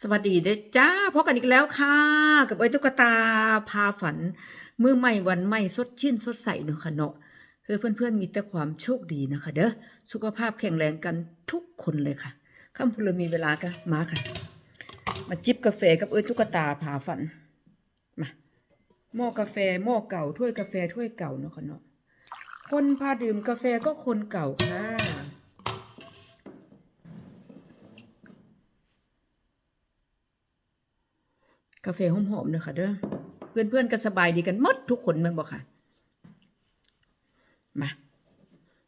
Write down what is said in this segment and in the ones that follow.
สวัสดีเด้อจ้าพบกันอีกแล้วค่ะ กับไอ้ตุ๊กตาพาฝันมือใหม่วันใหม่สดชื่นสดใสเนาะค่ะเนาะเพื่อเพื่อนๆมีแต่ความโชคดีนะคะ เด้อสุขภาพแข็งแรงกันทุกคนเลยค่ะค่ำพลมีเวลาก็มาค่ะ มาจิบกาแฟกับเอ้ยตุ๊กตาพาฝันมาหม้อกาแฟหม้อเก่าถ้วยกาแฟถ้วยเก่าเนาะค่ะเนาะคนพาดื่มกาแฟก็คนเก่าค่ะ กาแฟหอมๆเนอะค่ะเด้อเพื่อนๆก็สบายดีกันหมดทุกคนแม่นบ่ค่ะ มา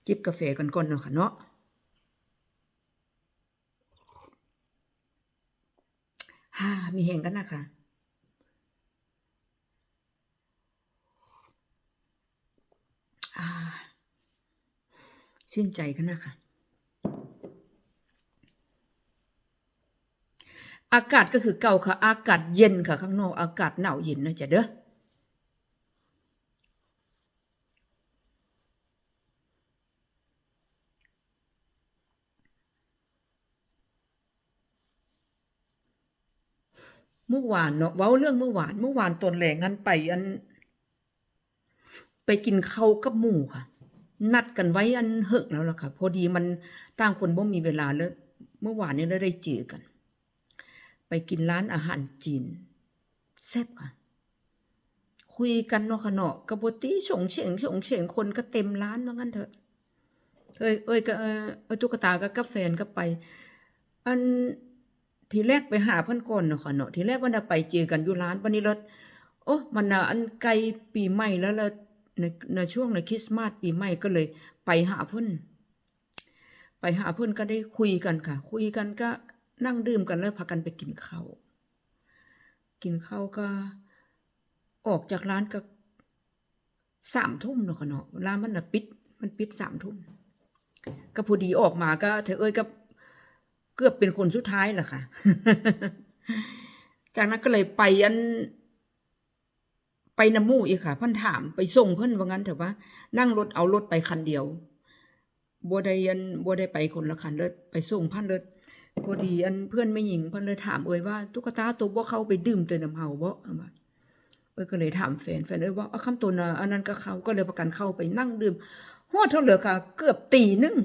จิบกาแฟกันก่อนเนาะค่ะเนาะฮ่ามีแหงกันนะคะอ่าชื่นใจกันนะคะ อากาศก็คือเก่าค่ะ อากาศเย็นค่ะข้างนอก อากาศหนาวเย็นนะจ๊ะเด้อเมื่อวานเนาะเว้าเรื่องเมื่อวาน เมื่อวานตอนแหลงงันไปอัน ไปกินข้าวกับหมู่ค่ะ นัดกันไว้อันเฮิกแล้วล่ะค่ะ พอดีมันต่างคนบ่มีเวลาแล้ว เมื่อวานนี้เราได้เจอกัน ไปกินร้านอาหารจีนแซ่บค่ะ คุยกันเนาะค่ะเนาะกระบตีฉงเฉงฉงเฉงคนก็เต็มร้านว่างั้นเถอะเอ้ยเอ้ยก็เออเอ้ยตุ๊กตาก็กับแฟนก็ไป อันทีแรกไปหาเพิ่นก่อนเนาะค่ะเนาะทีแรกว่าน่ะไปเจอกันอยู่ร้านวันนี้เราโอ้มันน่ะอันไกลปีใหม่แล้วละในในช่วงในคริสต์มาสปีใหม่ก็เลย ไปหาเพิ่นไปหาเพิ่นก็ได้คุยกันค่ะ คุยกันก็ นั่งดื่มกันแล้วพากันไปกินข้าวกินข้าวก็ออกจากร้านก็สามทุ่มเนาะค่ะเนาะร้านมันน่ะปิด มันปิดสามทุ่มก็พอดีออกมาก็เธอเอ้ยก็เกือบเป็นคนสุดท้ายแหละค่ะ จากนั้นก็เลยไปอัน ไปน้ำมู่อีกค่ะพิ่นถามไปส่งเพิ่นว่างั้นเถอะว่า นั่งรถเอารถไปคันเดียวบัวได้อันบัวได้ไปคนละคันเลยไปส่งพันเลย พอดีอันเพื่อนไม่หญิงเพิ่นเลยถามเอ้ยว่าตุ๊กตาตัวบ่เขาไปดื่มเตยน้ำเฮาบ่เอามาเอ้ยก็เลยถามแฟนแฟนเอ้ยว่าเอาคำตัวน่ะอันนั้นก็เขาก็เลยประกันเข้าไปนั่งดื่มฮอดเท่าเหลือค่ะ เกือบตีหนึง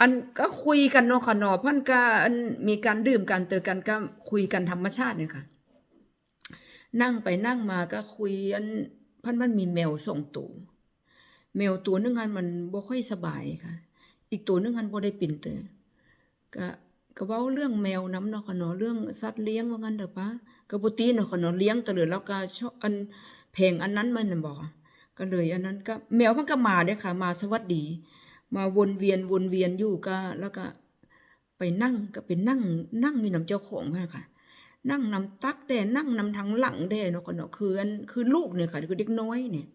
อันก็คุยกันเนาะค่ะเนาะพิ่นก็อันมีการดื่มกันเตอกันก็คุยกันธรรมชาติเนี่ยค่ะ นั่งไปนั่งมาก็คุยอันพันมันมีแมวส่งตัวแมวตัวนึงอันมันบ่ค่อยสบายค่ะ อีกตัวนึงอันบ่ได้ปิ่นเตอก็ก็เว้าเรื่องแมวน้ำเนาะค่ะเนาะเรื่องสัตว์เลี้ยงว่างั้นเด้อปะก็บ่ตีเนาะค่ะเนาะเลี้ยงตะเหลือแล้วก็ชอบอันเพงอันนั้นมันน่ะบ่ก็เลยอันนั้นก็แมวมันก็มาเด้ค่ะ มาสวัสดี มาวนเวียนวนเวียนอยู่ก็แล้วก็ไปนั่งก็ไปนั่งนั่งมีน้ำเจ้าของมาค่ะ นั่งนำตักแต่นั่งนำทางหลังแด่เนาะก็เนาะคืออันคือลูกเนี่ยค่ะคือเด็กน้อยเนี่ย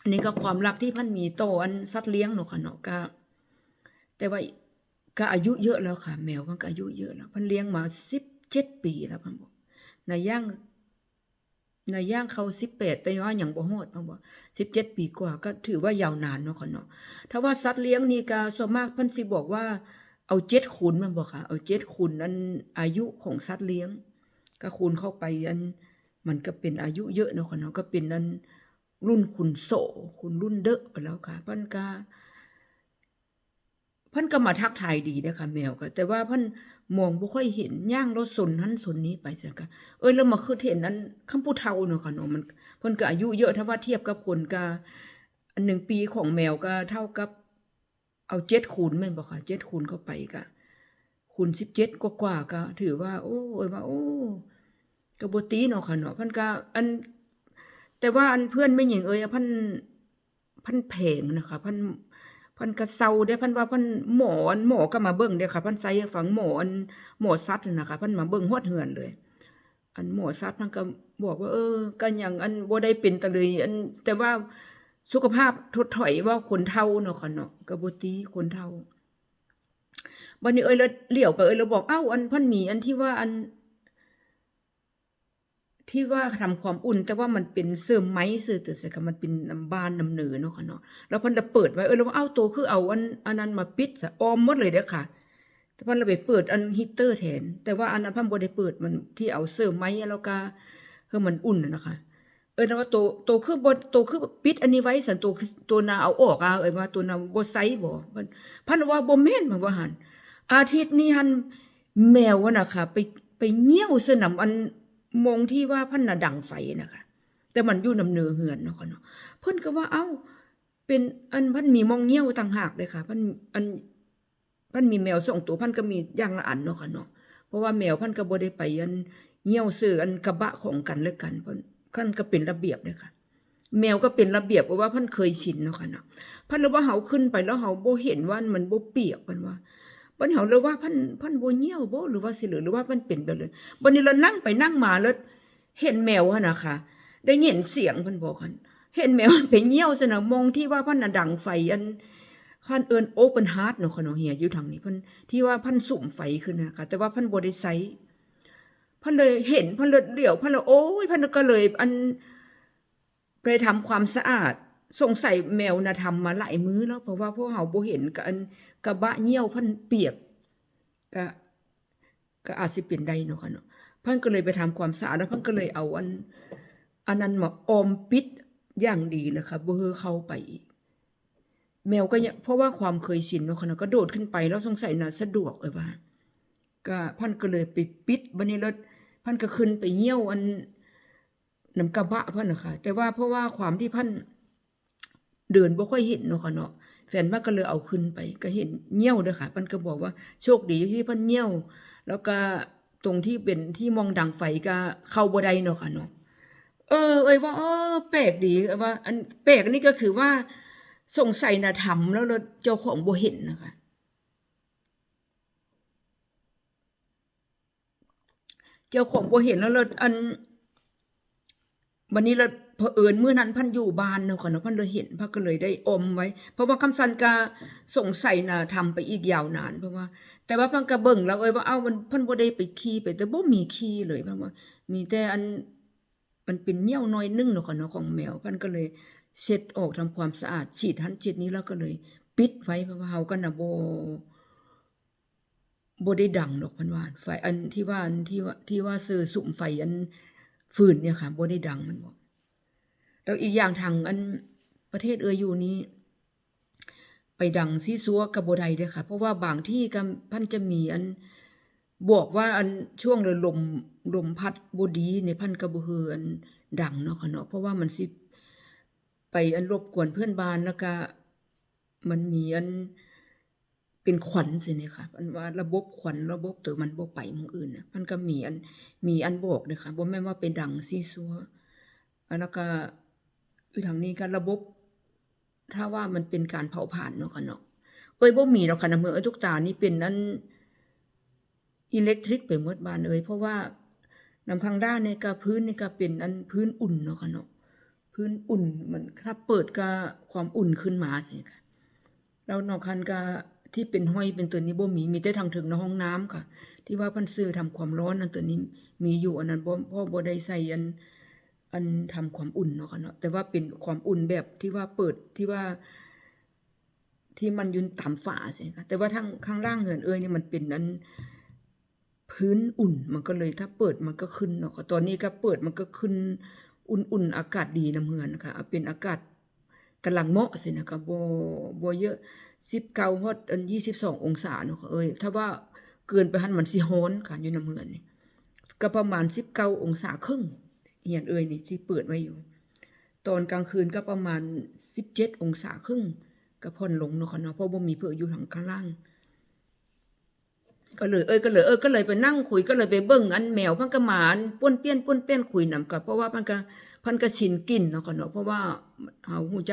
อันนี้ก็ความรักที่พันมีโตอันสัตว์เลี้ยงเนาะค่ะเนาะก็แต่ว่าก็อายุเยอะแล้วค่ะ แมวมันก็อายุเยอะแล้วพันเลี้ยงมาสิบเจ็ดปีแล้วพันบอกในย่างในย่างเขาสิบแปดแต่ว่าอย่างบ่ฮอดพันบอกสิบเจ็ดปีกว่าก็ถือว่ายาวนานเนาะค่ะเนาะถ้าว่าสัตว์เลี้ยงนี่ก็ส่วนมากพันสิบอกว่าเอาเจ็ดคูณมันบอกค่ะเอาเจ็ดคูณอันอายุของสัตว์เลี้ยง ก็คูณเข้าไปอันมันก็เป็นอายุเยอะเนาะค่ะเนาะก็เป็นอัน รุ่นคุณโสคุณรุ่นเดอะไปแล้วค่ะพิ่นก็เพิ่นก็มาทักทายดีนะคะแมวก็แต่ว่าพิ่นมองบ่ค่อยเห็นย่างรถสนหันสนนี้ไปซะค่ะเอ้ยแล้วมาคือเห็นนั้นคำผู้เฒ่าเนาะค่ะเนาะมันพิ่นก็อายุเยอะถ้าว่าเทียบกับคนก็อันหนึ่งปีของแมวก็เท่ากับ เอาเจ็ดคูณแม่นบ่ค่ะเจ็ดคูณเข้าไปก็คูณสิบเจ็ดกว่าๆก็ถือว่า โอ้ยว่า โอ้ก็บ่ตีเนาะค่ะเนาะพิ่นก็อัน แต่ว่าอันเพื่อนไม่หญิงเอ้ยพันพันเพงนะคะพันพันกระเซาได้พันว่าพันหมออันหมอก็มาเบิ่งเด้ค่ะพันใส่ฝังหมออันหมอสัตว์นั่นนะคะพันมาเบิ่งฮอดเหือนเลย อันหมอสัตว์มันก็บอกว่า เออก็หยังอันบ่ได้เป็นตะเลยอันแต่ว่าสุขภาพถดถอยว่าคนเฒ่าเนาะค่ะเนาะก็บ่ตีคนเฒ่าบัดนี้เอ้ยแล้วเลี้ยวไปเอ้ยแล้วบอกเอ้าอันพิ่นมีอันที่ว่าอัน ที่ว่าทำความอุ่น แต่ว่ามันเป็นเสริมไม้ซื่อแต่ใส่ค่ะมันเป็นน้ำบานน้ำเหนือเนาะค่ะเนาะแล้วพิ่นจะเปิดไว้เออแล้วว่าเอ้าโตคือเอาอันอันนั้นมาปิดซะออมหมดเลยเด้อค่ะแต่พิ่นเลยไปเปิดอันฮีตเตอร์แทนแต่ว่าอันนั้นพิ่นบ่ได้เปิดมันที่เอาเสริมไม้แล้วก็คือมันอุ่นนะคะเออแต่ว่าโตโตคือบ่โตคือปิดอันนี้ไว้สันโตคือตัวนาเอาออกอะเอ้ยว่าตัวนาบ่ใส่บ่เพิ่นพันว่าบ่แม่นมันว่าหันอาทิตย์นี้หันแมวอะน่ะค่ะ ไปไปเหี่ยวสนำอัน มองที่ว่าพันน่ะดังไฟนะคะแต่มันอยู่นำเนือเฮือนเนาะค่ะเนาะเพิ่นก็ว่าเอ้า เป็นอันพันมีมองเหี่ยวต่างหากเลยค่ะพันอันพันมีแมวสองตัวพันก็มีอย่างละอันเนาะค่ะเนาะเพราะว่าแมวพันก็บ่ได้ไปอันเหี่ยวซื้ออันกระบะของกันและกันเพิ่นคันก็เป็นระเบียบเลยค่ะแมวก็เป็นระเบียบเพราะว่าพันเคยชินเนาะค่ะเนาะพันเลยว่าเฮาขึ้นไปแล้วเฮาบ่เห็นว่ามันบ่เปียกมันว่า บันเฮาเลยว่าพันพันบ่เหี่ยวบ่หรือว่าสิเหลือหรือว่ามันเป็นไปเลยบัดนี้เรานั่งไปนั่งมาแล้วเห็นแมวหั่นะคะได้ยินเสียงเพิ่นบอกกันเห็นแมวไปเหี่ยวซะนะมองที่ว่าพันน่ะดังไฟอันคันเอิ้นโอเปนฮาร์ทเนาะค่ะเนเฮียอยู่ทางนี้พิ่นที่ว่าพันสุ่มไฟขึ้นนะคะแต่ว่าพันบ่ได้ใช้พันเลยเห็นพันเลยเดี๋ยวพันเลยโอ้ยพันก็เลยอันไปทำความสะอาด สงสัยแมวนะทำมาหลายมื้อแล้วเพราะว่าพวกเฮาบ่เห็นกันกระบะเหี่ยวพันเปียกก็ก็อาจสิเป็นได้เนาะค่ะเนาะพิ่นก็เลยไปทำความสะอาดแล้วพิ่นก็เลยเอาอันอันนั้นมาออมปิดอย่างดีเลยค่ะบ่เข้าไป แมวก็ยังเพราะว่าความเคยชินเนาะค่ะเนาะก็โดดขึ้นไปแล้วสงสัยน่ะสะดวกเอ้ยว่าก็พันก็เลยไปปิดบัดนี้แล้วพันก็ขึ้นไปเหี่ยวอันน้ำกระบะพิ่นน่ะค่ะแต่ว่าเพราะว่าความที่พัน เดินบ่ค่อยเห็นเนาะค่ะเนาะแฟนมาก็เลยเอาขึ้นไป ก็เห็นเหี่ยวเด้อค่ะเพิ่นก็บอกว่าโชคดีที่เพิ่นเหี่ยวแล้วก็ตรงที่เป็นที่มองดังไฟก็เข้าบ่ได้เนาะค่ะเนาะเออ เอ้ยว่าเออแปลกดีว่า อันแปลกนี่ก็คือว่าสงสัยน่ะทำแล้วเจ้าของบ่เห็นนะคะเจ้าของบ่เห็นแล้วแล้วอัน วันนี้เรา เผอิญมื้อนั้นพันอยู่บ้านเนาะค่ะเนาะพันเลยเห็นพันก็เลยได้อมไว้ เพราะว่าคำสันกาสงสัยน่ะทำไปอีกยาวนาน เพราะว่า แต่ว่าพันก็เบิ่งแล้วเอ้ยว่าเอ้ามันพันบ่ได้ไปขี้ไป แต่บ่มีขี้เลยเพราะว่า มีแต่อันมันเป็นเหี่ยวน้อยนึงเนาะค่ะเนาะของแมวพันก็เลยเช็ดออกทำความสะอาดฉีดหันฉีดนี้แล้วก็เลย ปิดไว้เพราะว่าเฮาก็น่ะบ่บ่ได้ดังดอกพันว่าไฟอันที่ว่าอันที่ว่าที่ว่าซื้อสุมไฟอันฟืนเนี่ยค่ะบ่ได้ดังมันบอก แล้วอีกอย่างทางอันประเทศเอยอยู่นี้ ไปดังซีซัวกับบ่ได้เด้ค่ะ เพราะว่าบางที่ก็พันจะมีอันบอกว่าอันช่วงเลยลมลมพัดบดีในพันก็บ่ฮืออันดังเนาะค่ะเนาะเพราะว่ามันสิไปอันรบกวนเพื่อนบ้านแล้วก็มันมีอันเป็นขวัญสิเนี่ยค่ะอันว่าระบบขวัญระบบตัวมันบ่ไปมองอื่นนะมันก็มีอันมีอันบอกเด้อค่ะบ่แม่นว่าไปดังซีซัวอันแล้วก็ อยู่ทางนี้ก็รระบบ ถ้าว่ามันเป็นการเผาผลาญเนาะค่ะเนาะเอ้ยบ่มีหรอกค่ะนะเมืองเอ้ยทุกตานี่เป็นอันอิเล็กทริกไปหมดบ้านเอ้ยเพราะว่านำข้างด้านในี่ก็พื้นในี่ก็เป็นอันพื้นอุ่นเนาะค่ะเนาะพื้นอุ่นมันถ้าเปิดก็ความอุ่นขึ้นมาสิค่ะแล้วนอกคันก็ที่เป็นห้อยเป็นตัวนี้บ่มีมีแต่ทางถึงในห้องน้ำค่ะ ที่ว่าพันซื้อทำความร้อนนั่นตัวนี้มีอยู่อันนั้นบ่พ่อบ่ได้ใส่อัน อันทำความอุ่นเนาะค่ะเนาะแต่ว่าเป็นความอุ่นแบบที่ว่าเปิดที่ว่า ที่มันยืนตามฝาสิค่ะแต่ว่าทางข้างล่างเหินเอ้ยนี่มันเป็นนั้น พื้นอุ่นมันก็เลยถ้าเปิดมันก็ขึ้นเนาะค่ะตอนนี้ก็เปิดมันก็ขึ้น อุ่นๆอากาศดีน้ำเฮือนค่ะเป็นอากาศกำลังเหมาะสินะคะบ่บ่เยอะ19ฮอดอัน22ององศาเนาะค่ะเอ้ยถ้าว่าเกินไปหันมันสิร้อนค่ะอยู่น้ำเฮือนนี่ก็ประมาณ19องศาครึ่ง เฮียนเอ่ยนี่ที่เปิดไว้อยู่ ตอนกลางคืนก็ประมาณสิบเจ็ดองศาครึ่งก็พ่อนลงเนาะค่ะเนาะเพราะว่ามีเพื่ออยู่ทางข้างล่าง ก็เลย เอ้ยก็เลยเออก็เลยไปนั่งคุยก็เลยไปเบิ่งอันแมวพันก็หมานป้วนเปี้ยนป้วนเปี้ยนคุยนำกับเพราะว่ามันก็เพันก็ชินกินเนาะค่ะเนาะเพราะว่าเฮาหูจ